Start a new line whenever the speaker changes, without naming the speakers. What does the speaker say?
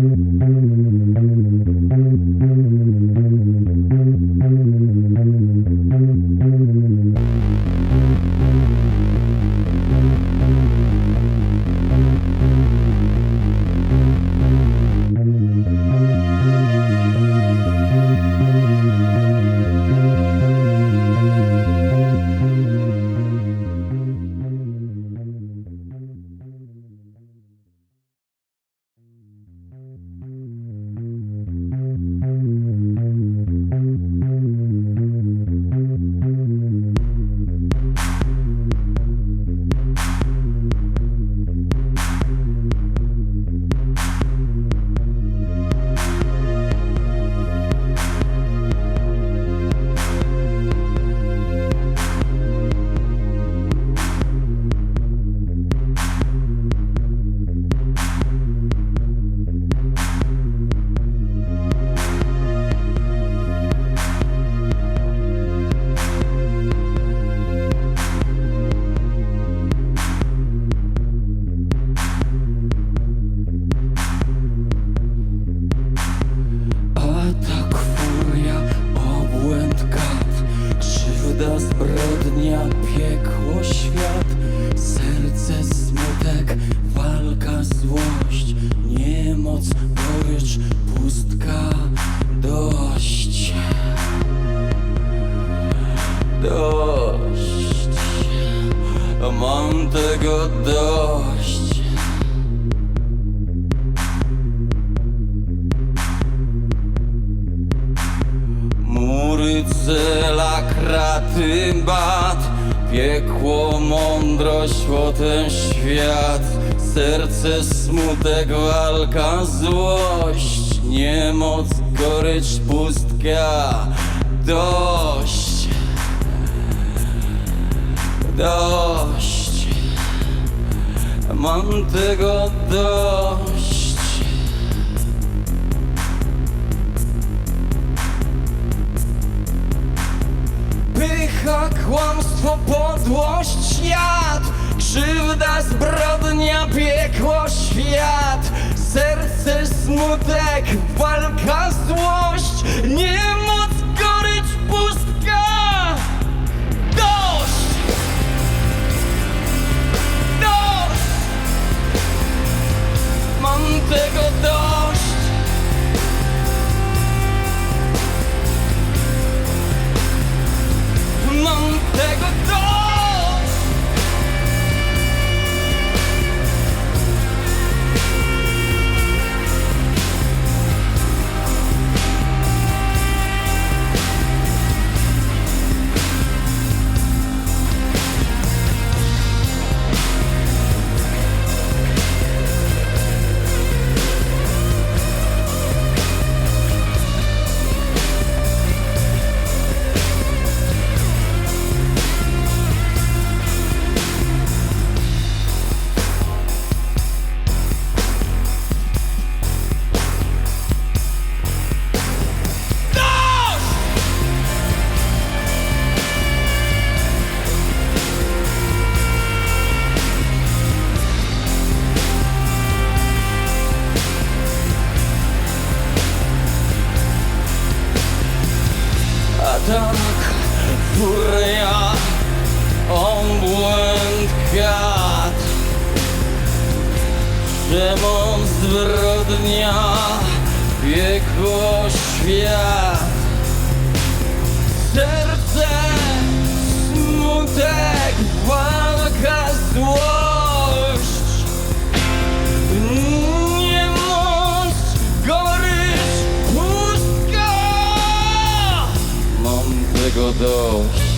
Thank you. Zbrodnia, piekło, świat. Serce, smutek, walka, złość. Niemoc, gorycz, pustka, dość. Dość. Mam tego dość. Mury, kraty, bat Piekło, mądrość, potem świat. Serce, smutek, walka, złość. Niemoc, gorycz, pustka Dość. Dość. Mam tego dość Pycha, kłamstwo, podłość, świat. Krzywda, zbrodnia, piekło, świat. Serce, smutek, walka, złość. Niemoc, Atak, furia, obłęd, kat Przemoc, zbrodnia, piekło, świat. Serce, go though